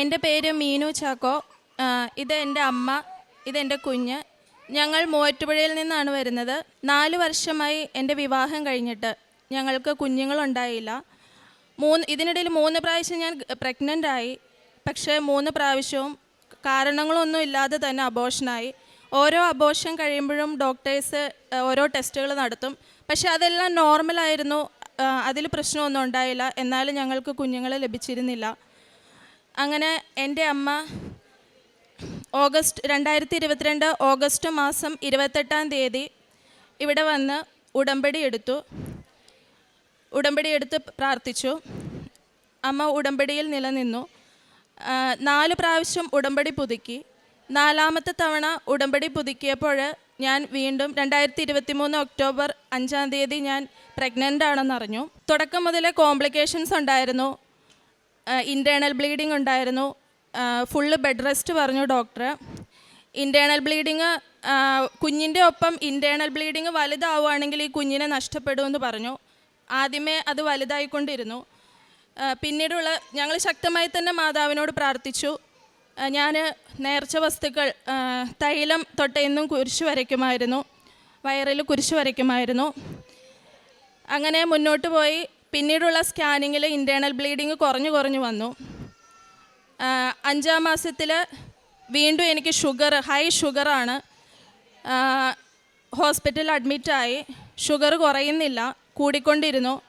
എന്റെ പേര് മീനു ചാക്കോ. ഇത് എന്റെ അമ്മ ഇതെന്റെ കുഞ്ഞ്. ഞങ്ങൾ മൂവാറ്റുപുഴയിൽ നിന്നാണ് വരുന്നത്. നാല് വർഷമായി എന്റെ വിവാഹം കഴിഞ്ഞിട്ട് ഞങ്ങൾക്ക് കുഞ്ഞുങ്ങളുണ്ടായില്ല. മൂന്ന് ഇതിനിടയിൽ മൂന്ന് പ്രാവശ്യം ഞാൻ പ്രഗ്നന്റ് ആയി. പക്ഷേ മൂന്ന് പ്രാവശ്യവും കാരണങ്ങളൊന്നും ഇല്ലാതെ തന്നെ അബോഷനായി ഓരോ അബോഷൻ കഴിയുമ്പോഴും ഡോക്ടേഴ്സ് ഓരോ ടെസ്റ്റുകൾ നടത്തും. പക്ഷേ അതെല്ലാം നോർമലായിരുന്നു അതിൽ പ്രശ്നമൊന്നും ഉണ്ടായില്ല. എന്നാലും ഞങ്ങൾക്ക് കുഞ്ഞുങ്ങളെ ലഭിച്ചിരുന്നില്ല. അങ്ങനെ എന്റെ അമ്മ ഓഗസ്റ്റ് രണ്ടായിരത്തി ഇരുപത്തിരണ്ട് ഓഗസ്റ്റ് മാസം ഇരുപത്തെട്ടാം തീയതി ഇവിടെ വന്ന് ഉടമ്പടി എടുത്തു. ഉടമ്പടി എടുത്ത് പ്രാർത്ഥിച്ചു. അമ്മ ഉടമ്പടിയിൽ നിലനിന്നു. നാല് പ്രാവശ്യം ഉടമ്പടി പുതുക്കി. നാലാമത്തെ തവണ ഉടമ്പടി പുതുക്കിയപ്പോൾ ഞാൻ വീണ്ടും രണ്ടായിരത്തി ഇരുപത്തി മൂന്ന് ഒക്ടോബർ അഞ്ചാം തീയതി ഞാൻ പ്രഗ്നന്റ് ആണെന്നറിഞ്ഞു. തുടക്കം മുതലേ കോംപ്ലിക്കേഷൻസ് ഉണ്ടായിരുന്നു. ഇന്റേർണൽ ബ്ലീഡിംഗ് ഉണ്ടായിരുന്നു. ഫുള്ള് ബെഡ് റെസ്റ്റ് പറഞ്ഞു ഡോക്ടർ ഇന്റേർണൽ ബ്ലീഡിങ് കുഞ്ഞിന്റെ ഒപ്പം ഇന്റേർണൽ ബ്ലീഡിങ് വലുതാവുകയാണെങ്കിൽ ഈ കുഞ്ഞിനെ നഷ്ടപ്പെടുമെന്ന് പറഞ്ഞു. ആദ്യമേ അത് വലുതായിക്കൊണ്ടിരുന്നു. പിന്നീടുള്ള ഞങ്ങൾ ശക്തമായി തന്നെ മാതാവിനോട് പ്രാർത്ഥിച്ചു. ഞാൻ നേർച്ച വസ്തുക്കൾ തൈലം തൊട്ടയെന്നും കുരിശ് വരയ്ക്കുമായിരുന്നു. വയറിൽ കുരിശ് വരയ്ക്കുമായിരുന്നു. അങ്ങനെ മുന്നോട്ട് പോയി. പിന്നീടുള്ള സ്കാനിങ്ങിൽ ഇന്റേർണൽ ബ്ലീഡിങ് കുറഞ്ഞു കുറഞ്ഞു വന്നു. അഞ്ചാം മാസത്തിൽ വീണ്ടും എനിക്ക് ഷുഗർ ഹൈ ഷുഗറാണ് ഹോസ്പിറ്റലിൽ അഡ്മിറ്റായി ഷുഗർ കുറയുന്നില്ല കൂടിക്കൊണ്ടിരുന്നു.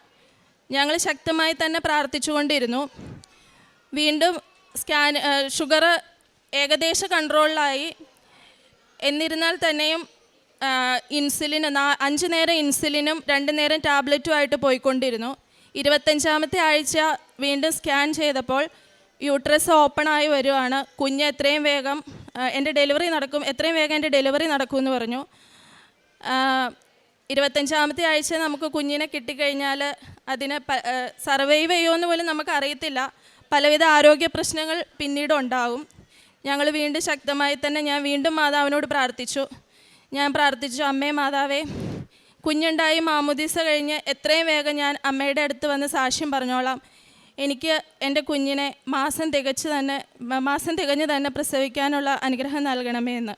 ഞങ്ങൾ ശക്തമായി തന്നെ പ്രാർത്ഥിച്ചുകൊണ്ടിരുന്നു. വീണ്ടും സ്കാൻ ഷുഗർ ഏകദേശം കൺട്രോളിലായി എന്നിരുന്നാൽ തന്നെയും ഇൻസുലിന് നാ- അഞ്ച് നേരം ഇൻസുലിനും രണ്ട് നേരം ടാബ്ലറ്റുമായിട്ട് പോയിക്കൊണ്ടിരുന്നു. ഇരുപത്തഞ്ചാമത്തെ ആഴ്ച വീണ്ടും സ്കാൻ ചെയ്തപ്പോൾ യൂട്രസ് ഓപ്പണായി വരുവാണ്. കുഞ്ഞ് എത്രയും വേഗം എന്റെ ഡെലിവറി നടക്കും എത്രയും വേഗം എന്റെ ഡെലിവറി നടക്കും എന്ന് പറഞ്ഞു ഇരുപത്തഞ്ചാമത്തെ ആഴ്ച നമുക്ക് കുഞ്ഞിനെ കിട്ടിക്കഴിഞ്ഞാൽ അതിനെ സർവൈവ് ചെയ്യുമെന്ന് പോലും നമുക്ക് അറിയത്തില്ല പലവിധ ആരോഗ്യ പ്രശ്നങ്ങൾ പിന്നീട് ഉണ്ടാവും ഞങ്ങൾ വീണ്ടും ശക്തമായി തന്നെ ഞാൻ വീണ്ടും മാതാവിനോട് പ്രാർത്ഥിച്ചു. ഞാൻ പ്രാർത്ഥിച്ചു അമ്മേ മാതാവേ കുഞ്ഞുണ്ടായി മാമുദീസ കഴിഞ്ഞ് എത്രയും വേഗം ഞാൻ അമ്മയുടെ അടുത്ത് വന്ന് സാക്ഷ്യം പറഞ്ഞോളാം. എനിക്ക് എന്റെ കുഞ്ഞിനെ മാസം തികച്ച് തന്നെ മാസം തികഞ്ഞ് തന്നെ പ്രസവിക്കാനുള്ള അനുഗ്രഹം നൽകണമേ എന്ന്.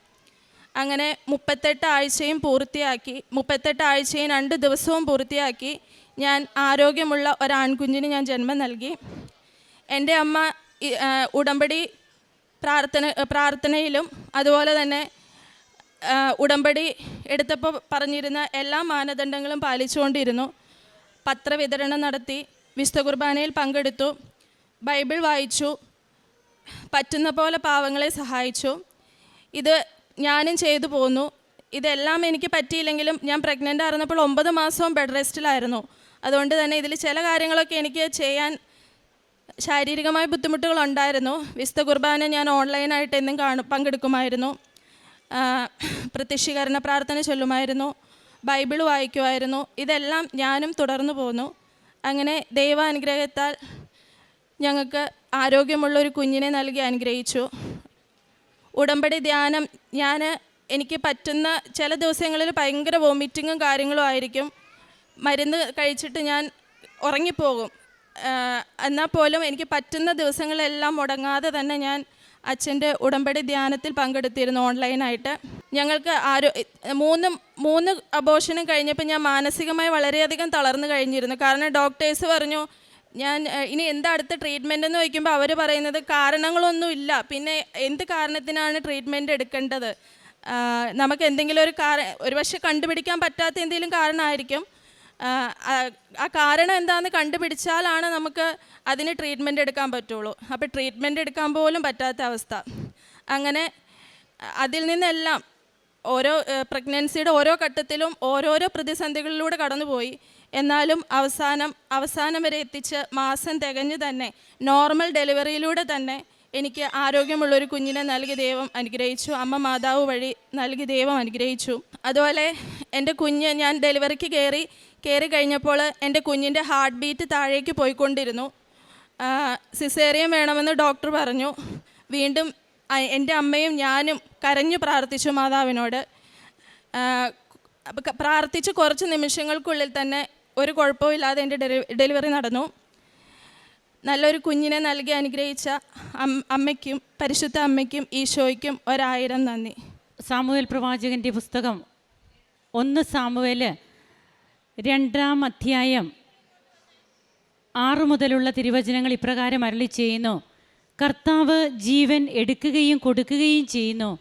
അങ്ങനെ മുപ്പത്തെട്ട് ആഴ്ചയും പൂർത്തിയാക്കി മുപ്പത്തെട്ട് ആഴ്ചയും രണ്ട് ദിവസവും പൂർത്തിയാക്കി ഞാൻ ആരോഗ്യമുള്ള ഒരാൺകുഞ്ഞിന് ഞാൻ ജന്മം നൽകി. എന്റെ അമ്മ ഉടമ്പടി പ്രാർത്ഥന പ്രാർത്ഥനയിലും അതുപോലെ തന്നെ ഉടമ്പടി എടുത്തപ്പോൾ പറഞ്ഞിരുന്ന എല്ലാ മാനദണ്ഡങ്ങളും പാലിച്ചുകൊണ്ടിരുന്നു. പത്രവിതരണം നടത്തി വിശുദ്ധ കുർബാനയിൽ പങ്കെടുത്തു ബൈബിൾ വായിച്ചു പറ്റുന്ന പോലെ പാവങ്ങളെ സഹായിച്ചു. ഇത് ഞാനും ചെയ്തു പോന്നു. ഇതെല്ലാം എനിക്ക് പറ്റിയില്ലെങ്കിലും ഞാൻ പ്രഗ്നന്റ് ആയിരുന്നപ്പോൾ ഒമ്പത് മാസവും ബെഡ് റെസ്റ്റിലായിരുന്നു അതുകൊണ്ട് തന്നെ ഇതിൽ ചില കാര്യങ്ങളൊക്കെ എനിക്ക് ചെയ്യാൻ ശാരീരികമായ ബുദ്ധിമുട്ടുകളുണ്ടായിരുന്നു. വിശുദ്ധ കുർബാന ഞാൻ ഓൺലൈനായിട്ട് എന്നും കാണും പങ്കെടുക്കുമായിരുന്നു. പ്രത്യക്ഷീകരണ പ്രാർത്ഥന ചൊല്ലുമായിരുന്നു. ബൈബിൾ വായിക്കുമായിരുന്നു. ഇതെല്ലാം ഞാനും തുടർന്നു പോന്നു. അങ്ങനെ ദൈവാനുഗ്രഹത്താൽ ഞങ്ങൾക്ക് ആരോഗ്യമുള്ള ഒരു കുഞ്ഞിനെ നൽകി അനുഗ്രഹിച്ചു. ഉടമ്പടി ധ്യാനം ഞാൻ എനിക്ക് പറ്റുന്ന ചില ദിവസങ്ങളിൽ ഭയങ്കര വോമിറ്റിങ്ങും കാര്യങ്ങളും ആയിരിക്കും. മരുന്ന് കഴിച്ചിട്ട് ഞാൻ ഉറങ്ങിപ്പോകും. എന്നാൽ പോലും എനിക്ക് പറ്റുന്ന ദിവസങ്ങളെല്ലാം മുടങ്ങാതെ തന്നെ ഞാൻ അച്ഛന്റെ ഉടമ്പടി ധ്യാനത്തിൽ പങ്കെടുത്തിരുന്നു ഓൺലൈനായിട്ട്. ഞങ്ങൾക്ക് ആരോ മൂന്ന് മൂന്ന് അബോഷനും കഴിഞ്ഞപ്പോൾ ഞാൻ മാനസികമായി വളരെയധികം തളർന്നു കഴിഞ്ഞിരുന്നു. കാരണം ഡോക്ടേഴ്സ് പറഞ്ഞു ഞാൻ ഇനി എന്താ അടുത്ത ട്രീറ്റ്മെന്റ് എന്ന് ചോദിക്കുമ്പോൾ അവർ പറയുന്നത് കാരണങ്ങളൊന്നുമില്ല. പിന്നെ എന്ത് കാരണത്തിനാണ് ട്രീറ്റ്മെന്റ് എടുക്കേണ്ടത്? നമുക്ക് എന്തെങ്കിലും ഒരു കാര ഒരുപക്ഷെ കണ്ടുപിടിക്കാൻ പറ്റാത്ത എന്തെങ്കിലും കാരണമായിരിക്കും. ആ- കാരണം എന്താണെന്ന് കണ്ടുപിടിച്ചാലാണ് നമുക്ക് അതിന് ട്രീറ്റ്മെന്റ് എടുക്കാൻ പറ്റുള്ളൂ. അപ്പോൾ ട്രീറ്റ്മെന്റ് എടുക്കാൻ പോലും പറ്റാത്ത അവസ്ഥ. അങ്ങനെ അതിൽ നിന്നെല്ലാം ഓരോ പ്രഗ്നൻസിയുടെ ഓരോ ഘട്ടത്തിലും ഓരോരോ പ്രതിസന്ധികളിലൂടെ കടന്നുപോയി. എന്നാലും അവസാനം അവസാനം വരെ എത്തിച്ച് മാസം തികഞ്ഞ് തന്നെ നോർമൽ ഡെലിവറിയിലൂടെ തന്നെ എനിക്ക് ആരോഗ്യമുള്ളൊരു കുഞ്ഞിനെ നൽകി ദൈവം അനുഗ്രഹിച്ചു. അമ്മ മാതാവ് വഴി നൽകി ദൈവം അനുഗ്രഹിച്ചു. അതുപോലെ എന്റെ കുഞ്ഞ് ഞാൻ ഡെലിവറിക്ക് കയറി കയറി കഴിഞ്ഞപ്പോൾ എന്റെ കുഞ്ഞിന്റെ ഹാർട്ട് ബീറ്റ് താഴേക്ക് പോയിക്കൊണ്ടിരുന്നു. സിസേറിയം വേണമെന്ന് ഡോക്ടർ പറഞ്ഞു. വീണ്ടും എന്റെ അമ്മയും ഞാനും കരഞ്ഞു പ്രാർത്ഥിച്ചു മാതാവിനോട്. പ്രാർത്ഥിച്ച് കുറച്ച് നിമിഷങ്ങൾക്കുള്ളിൽ തന്നെ ഒരു കുഴപ്പമില്ലാതെ എന്റെ ഡെലി ഡെലിവറി നടന്നു. നല്ലൊരു കുഞ്ഞിനെ നൽകി അനുഗ്രഹിച്ച അമ്മയ്ക്കും പരിശുദ്ധ അമ്മയ്ക്കും ഈശോയ്ക്കും ഒരായിരം നന്ദി. സാമുവേൽ പ്രവാചകന്റെ പുസ്തകം ഒന്ന് സാമുവേൽ രണ്ടാം അധ്യായം. ആറ് മുതലുള്ള തിരുവചനങ്ങൾ ഇപ്രകാരം അരളി ചെയ്യുന്നു. കർത്താവ് ജീവൻ എടുക്കുകയും കൊടുക്കുകയും ചെയ്യുന്നു.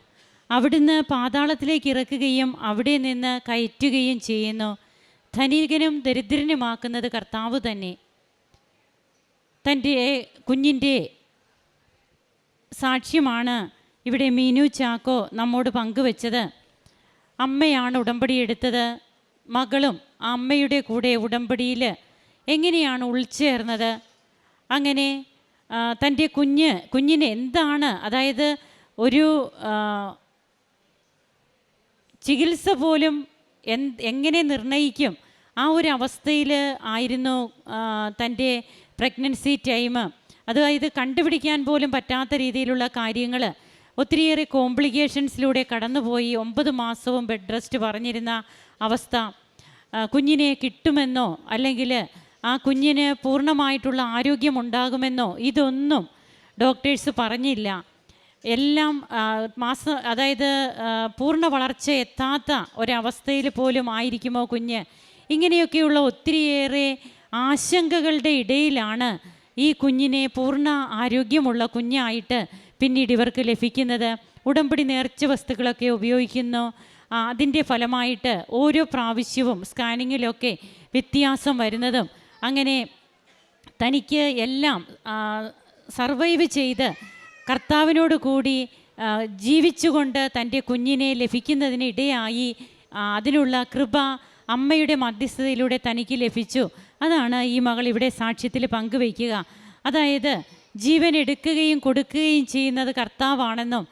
അവിടുന്ന് പാതാളത്തിലേക്ക് ഇറക്കുകയും അവിടെ നിന്ന് കയറ്റുകയും ചെയ്യുന്നു. ധനികനും ദരിദ്രനുമാക്കുന്നത് കർത്താവ് തന്നെ. തന്റെ കുഞ്ഞിന്റെ സാക്ഷ്യമാണ് ഇവിടെ മീനു ചാക്കോ നമ്മോട് പങ്കുവച്ചത്. അമ്മയാണ് ഉടമ്പടിയെടുത്തത് മകളും അമ്മയുടെ കൂടെ ഉടമ്പടിയിൽ എങ്ങനെയാണ് ഉൾച്ചേർന്നത്? അങ്ങനെ തന്റെ കുഞ്ഞ് കുഞ്ഞിന് എന്താണ്? അതായത് ഒരു ചികിത്സ പോലും എന്ത് എങ്ങനെ നിർണയിക്കും? ആ ഒരു അവസ്ഥയിൽ ആയിരുന്നു തന്റെ പ്രഗ്നൻസി ടൈം. അതായത് കണ്ടുപിടിക്കാൻ പോലും പറ്റാത്ത രീതിയിലുള്ള കാര്യങ്ങൾ. ഒത്തിരിയേറെ കോംപ്ലിക്കേഷൻസിലൂടെ കടന്നുപോയി. ഒമ്പത് മാസവും ബെഡ് റെസ്റ്റ് പറഞ്ഞിരുന്ന അവസ്ഥ. കുഞ്ഞിനെ കിട്ടുമെന്നോ അല്ലെങ്കിൽ ആ കുഞ്ഞിന് പൂർണമായിട്ടുള്ള ആരോഗ്യമുണ്ടാകുമെന്നോ ഇതൊന്നും ഡോക്ടേഴ്സ് പറഞ്ഞില്ല. എല്ലാം മാസം അതായത് പൂർണ വളർച്ച എത്താത്ത ഒരവസ്ഥയിൽ പോലും ആയിരിക്കുമോ കുഞ്ഞ്? ഇങ്ങനെയൊക്കെയുള്ള ഒത്തിരിയേറെ ആശങ്കകളുടെ ഇടയിലാണ് ഈ കുഞ്ഞിനെ പൂർണ ആരോഗ്യമുള്ള കുഞ്ഞായിട്ട് പിന്നീട് ഇവർക്ക് ലഭിക്കുന്നത്. ഉടമ്പടി നേർച്ച വസ്തുക്കളൊക്കെ ഉപയോഗിക്കുന്നു. അതിന്റെ ഫലമായിട്ട് ഓരോ പ്രാവശ്യവും സ്കാനിങ്ങിലൊക്കെ വ്യത്യാസം വരുന്നതും അങ്ങനെ തനിക്ക് എല്ലാം സർവൈവ് ചെയ്ത് കർത്താവിനോട് കൂടി ജീവിച്ചുകൊണ്ട് തന്റെ കുഞ്ഞിനെ ലഭിക്കുന്നതിനിടയായി അതിനുള്ള കൃപ അമ്മയുടെ മധ്യസ്ഥതയിലൂടെ തനിക്ക് ലഭിച്ചു. അതാണ് ഈ മകൾ ഇവിടെ സാക്ഷ്യത്തിൽ പങ്കുവയ്ക്കുക. അതായത് ജീവൻ എടുക്കുകയും കൊടുക്കുകയും ചെയ്യുന്നത് കർത്താവാണെന്നും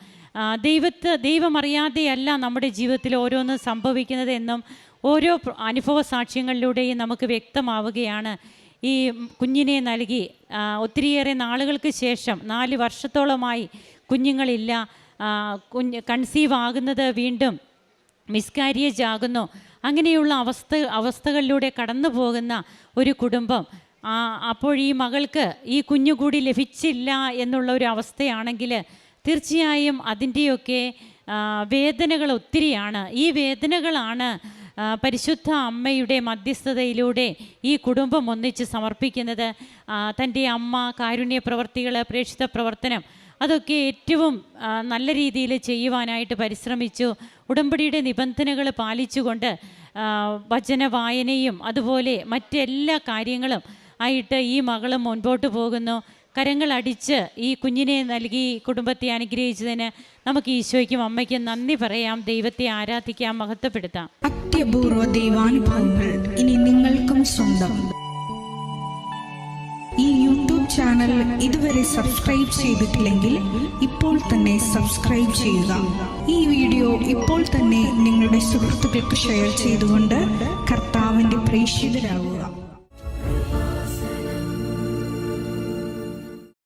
ദൈവത്തെ ദൈവമറിയാതെയല്ല നമ്മുടെ ജീവിതത്തിൽ ഓരോന്നും സംഭവിക്കുന്നത് എന്നും ഓരോ അനുഭവ സാക്ഷ്യങ്ങളിലൂടെയും നമുക്ക് വ്യക്തമാവുകയാണ്. ഈ കുഞ്ഞിനെ നൽകി ഒത്തിരിയേറെ നാളുകൾക്ക് ശേഷം നാല് വർഷത്തോളമായി കുഞ്ഞുങ്ങളില്ല. കുഞ്ഞ് കൺസീവ് ആകുന്നത് വീണ്ടും മിസ്കാരിയേജ് ആകുന്നു അങ്ങനെയുള്ള അവസ്ഥ അവസ്ഥകളിലൂടെ കടന്നു പോകുന്ന ഒരു കുടുംബം. അപ്പോൾ ഈ മകൾക്ക് ഈ കുഞ്ഞു കൂടി ലഭിച്ചില്ല എന്നുള്ള ഒരു അവസ്ഥയാണെങ്കിൽ തീർച്ചയായും അതിന്റെയൊക്കെ വേദനകൾ ഒത്തിരിയാണ്. ഈ വേദനകളാണ് പരിശുദ്ധ അമ്മയുടെ മധ്യസ്ഥതയിലൂടെ ഈ കുടുംബം ഒന്നിച്ച് സമർപ്പിക്കുന്നത്. തന്റെ അമ്മ കാരുണ്യ പ്രവർത്തികൾ പ്രേക്ഷിത പ്രവർത്തനം അതൊക്കെ ഏറ്റവും നല്ല രീതിയിൽ ചെയ്യുവാനായിട്ട് പരിശ്രമിച്ചു. ഉടമ്പടിയുടെ നിബന്ധനകൾ പാലിച്ചുകൊണ്ട് വചന വായനയും അതുപോലെ മറ്റെല്ലാ കാര്യങ്ങളും ആയിട്ട് ഈ മകളും മുൻപോട്ട് പോകുന്നു. കരങ്ങളടിച്ച് ഈ കുഞ്ഞിനെ നൽകി കുടുംബത്തെ അനുഗ്രഹിച്ചതിന് നമുക്ക് ഈശോയ്ക്കും അമ്മയ്ക്കും നന്ദി പറയാം. ദൈവത്തെ ആരാധിക്കാം മഹത്വപ്പെടുത്താം. അത്യപൂർവ ദൈവാനുഭവങ്ങൾ ഇനി നിങ്ങൾക്കും സ്വന്തം. ഈ യൂട്യൂബ് ചാനൽ ഇതുവരെ സബ്സ്ക്രൈബ് ചെയ്തിട്ടില്ലെങ്കിൽ ഇപ്പോൾ തന്നെ സബ്സ്ക്രൈബ് ചെയ്യുക. ഈ വീഡിയോ ഇപ്പോൾ തന്നെ നിങ്ങളുടെ സുഹൃത്തുക്കൾക്ക് ഷെയർ ചെയ്തുകൊണ്ട് കർത്താവിന്റെ പ്രേക്ഷിതരാകുക